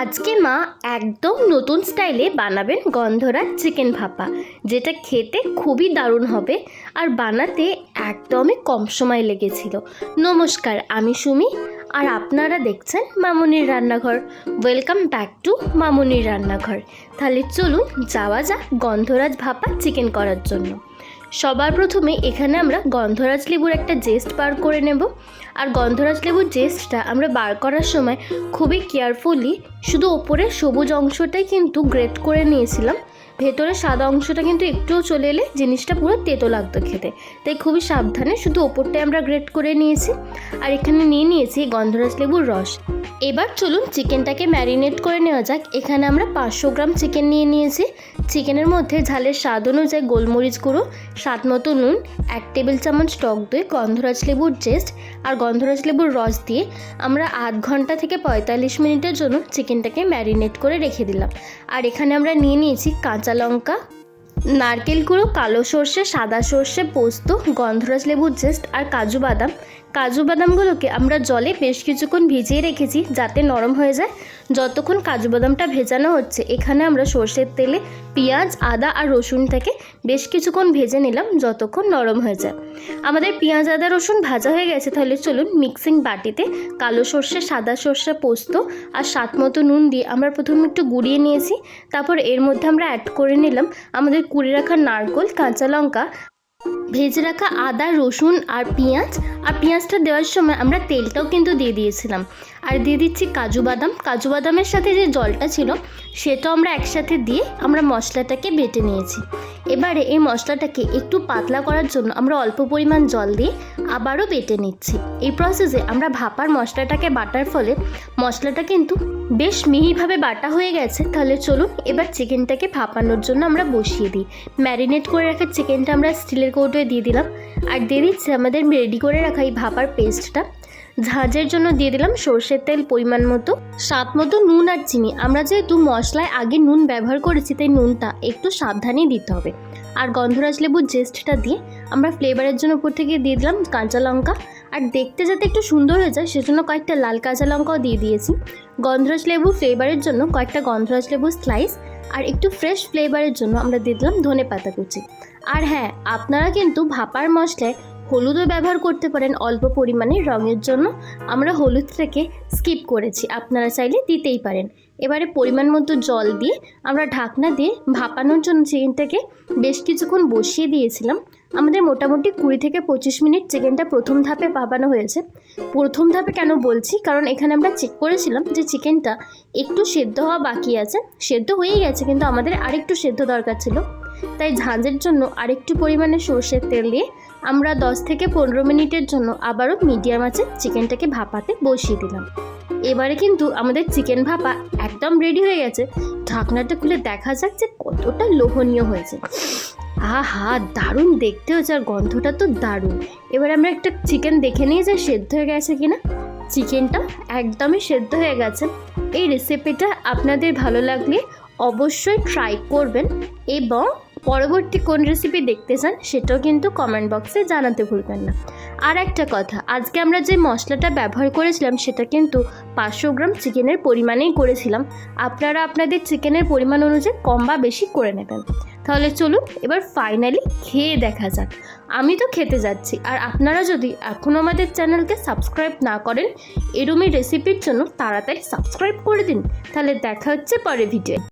আজকে মা একদম নতুন স্টাইলে বানাবেন গন্ধরাজ চিকেন ভাপা, যেটা খেতে খুবই দারুণ হবে আর বানাতে একদমই কম সময় লেগেছিল। নমস্কার, আমি সুমি আর আপনারা দেখছেন মামনির রান্নাঘর। ওয়েলকাম ব্যাক টু মামুনির রান্নাঘর। তাহলে চলুন যাওয়া যাক গন্ধরাজ ভাপা চিকেন করার জন্য। সবার প্রথমে এখানে আমরা গন্ধরাজ লেবুর একটা জেস্ট বার করে নেব। আর গন্ধরাজ লেবুর জেস্টটা আমরা বার করার সময় খুবই কেয়ারফুলি শুধু ওপরে সবুজ অংশটাই কিন্তু গ্রেট করে নিয়েছিলাম। ভেতরে সাদা অংশটা কিন্তু একটুও চলে এলে জিনিসটা পুরো তেতো লাগতো খেতে। তাই খুবই সাবধানে শুধু ওপরটাই আমরা গ্রেট করে নিয়েছি। আর এখানে নিয়ে নিয়েছি গন্ধরাজ লেবুর রস। এবার চলুন চিকেনটাকে ম্যারিনেট করে নেওয়া যাক। এখানে আমরা পাঁচশো গ্রাম চিকেন নিয়ে নিয়েছি। চিকেনের মধ্যে ঝালের স্বাদ অনুযায়ী গোলমরিচ গুঁড়ো, স্বাদ মতো নুন, এক টেবিল চামচ টক দই, গন্ধরাজ লেবুর জেস্ট আর গন্ধরাজ লেবুর রস দিয়ে আমরা আধ ঘণ্টা থেকে পঁয়তাল্লিশ মিনিটের জন্য চিকেনটাকে ম্যারিনেট করে রেখে দিলাম। আর এখানে আমরা নিয়ে নিয়েছি কাঁচা লঙ্কা নারকেল গুঁড়ো কালো সর্ষে সাদা সর্ষে পোস্ত গন্ধরাজ লেবুর জেস্ট আর কাজু বাদাম কাজু বাদামগুলোকে আমরা জলে বেশ কিছুক্ষণ ভিজিয়ে রেখেছি যাতে নরম হয়ে যায়। যতক্ষণ কাজু বাদামটা ভেজানো হচ্ছে, এখানে আমরা সর্ষের তেলে পেঁয়াজ, আদা আর রসুনটাকে বেশ কিছুক্ষণ ভেজে নিলাম যতক্ষণ নরম হয়ে যায়। আমাদের পেঁয়াজ, আদা, রসুন ভাজা হয়ে গেছে, তাহলে চলুন মিক্সিং বাটিতে কালো সর্ষে, সাদা সর্ষে পোস্ত আর স্বাদ মতো নুন দিয়ে আমরা প্রথমে একটু গুঁড়িয়ে নিয়েছি। তারপর এর মধ্যে আমরা অ্যাড করে নিলাম আমাদের কুড়ি রাখা নারকোল, কাঁচা লঙ্কা ভেজে রাখা আদা, রসুন আর পেঁয়াজ। আর পেঁয়াজটা দেওয়ার সময় আমরা তেলটাও কিন্তু দিয়ে দিয়েছিলাম। আর দিয়ে দিচ্ছি কাজু বাদাম। কাজু বাদামের সাথে যে জলটা ছিল সেটাও আমরা একসাথে দিয়ে আমরা মশলাটাকে বেটে নিয়েছি। এবারে এই মশলাটাকে একটু পাতলা করার জন্য আমরা অল্প পরিমাণ জল দিয়ে আবারও বেটে নিচ্ছি। এই প্রসেসে আমরা ভাপার মশলাটাকে বাটার ফলে মশলাটা কিন্তু বেশ মিহিভাবে বাটা হয়ে গেছে, তাহলে চলুন এবার চিকেনটাকে ভাপানোর জন্য আমরা বসিয়ে দিই। ম্যারিনেট করে রাখা চিকেনটা আমরা স্টিলের কৌটোয় দিয়ে দিলাম। আর দিয়ে দিচ্ছি আমাদের রেডি করে রাখা এই ভাপার পেস্টটা ঝাঁঝের জন্য দিয়ে দিলাম সর্ষের তেল পরিমাণ মতো, স্বাদ মতো নুন আর চিনি। আমরা যেহেতু মশলায় আগে নুন ব্যবহার করেছি, তাই নুনটা একটু সাবধানেই দিতে হবে। আর গন্ধরাজ লেবুর জেস্টটা দিয়ে আমরা ফ্লেভারের জন্য উপর থেকে দিয়ে দিলাম কাঁচা লঙ্কা। আর দেখতে যাতে একটু সুন্দর হয়ে যায়, সেজন্য কয়েকটা লাল কাঁচা লঙ্কাও দিয়ে দিয়েছি। গন্ধরাজ লেবু ফ্লেভারের জন্য কয়েকটা গন্ধরাজ লেবু স্লাইস আর একটু ফ্রেশ ফ্লেভারের জন্য আমরা দিয়ে দিলাম ধনে পাতা কুচি। আর হ্যাঁ আপনারা কিন্তু ভাপার মশলায় হলুদও ব্যবহার করতে পারেন অল্প পরিমাণে রঙের জন্য। আমরা হলুদটাকে স্কিপ করেছি, আপনারা চাইলে দিতেই পারেন। এবারে পরিমাণ মতো জল দিয়ে আমরা ঢাকনা দিয়ে ভাপানোর জন্য চিকেনটাকে বেশ কিছুক্ষণ বসিয়ে দিয়েছিলাম। আমাদের মোটামুটি কুড়ি থেকে পঁচিশ মিনিট চিকেনটা প্রথম ধাপে ভাপানো হয়েছে। প্রথম ধাপে কেন বলছি? কারণ এখানে আমরা চেক করেছিলাম যে চিকেনটা একটু সেদ্ধ হওয়া বাকি আছে। সেদ্ধ হয়েই গেছে, কিন্তু আমাদের আরেকটু সেদ্ধ দরকার ছিল। তাই ঝাঁঝের জন্য আরেকটু পরিমাণে সর্ষের তেল দিয়ে আমরা দশ থেকে পনেরো মিনিটের জন্য আবারও মিডিয়াম আছে চিকেনটাকে ভাপাতে বসিয়ে দিলাম। এবারে কিন্তু আমাদের চিকেন ভাপা একদম রেডি হয়ে গেছে। ঢাকনাটা খুলে দেখা যাক যে কতটা লোভনীয় হয়েছে। আহা, দারুণ দেখতে হয়েছে আর গন্ধটা তো দারুণ। এবার আমরা একটা চিকেন দেখে নিই যে সেদ্ধ হয়ে গেছে কিনা। চিকেনটা একদমই সেদ্ধ হয়ে গেছে। এই রেসিপিটা আপনাদের ভালো লাগলে অবশ্যই ট্রাই করবেন এবং পরবর্তী কোন রেসিপি দেখতে চান, সেটাও কিন্তু কমেন্ট বক্সে জানাতে ভুলবেন না। আর একটা কথা, আজকে আমরা যে মশলাটা ব্যবহার করেছিলাম, সেটা কিন্তু পাঁচশো গ্রাম চিকেনের পরিমাণেই করেছিলাম। আপনারা আপনাদের চিকেনের পরিমাণ অনুযায়ী কম বা বেশি করে নেবেন। তাহলে চলুন, এবার ফাইনালি খেয়ে দেখা যাক। আমি তো খেতে যাচ্ছি, আর আপনারা যদি এখনও আমাদের চ্যানেলকে সাবস্ক্রাইব না করেন, এরমই রেসিপির জন্য তাড়াতাড়ি সাবস্ক্রাইব করে দিন। তাহলে দেখা হচ্ছে পরে ভিডিও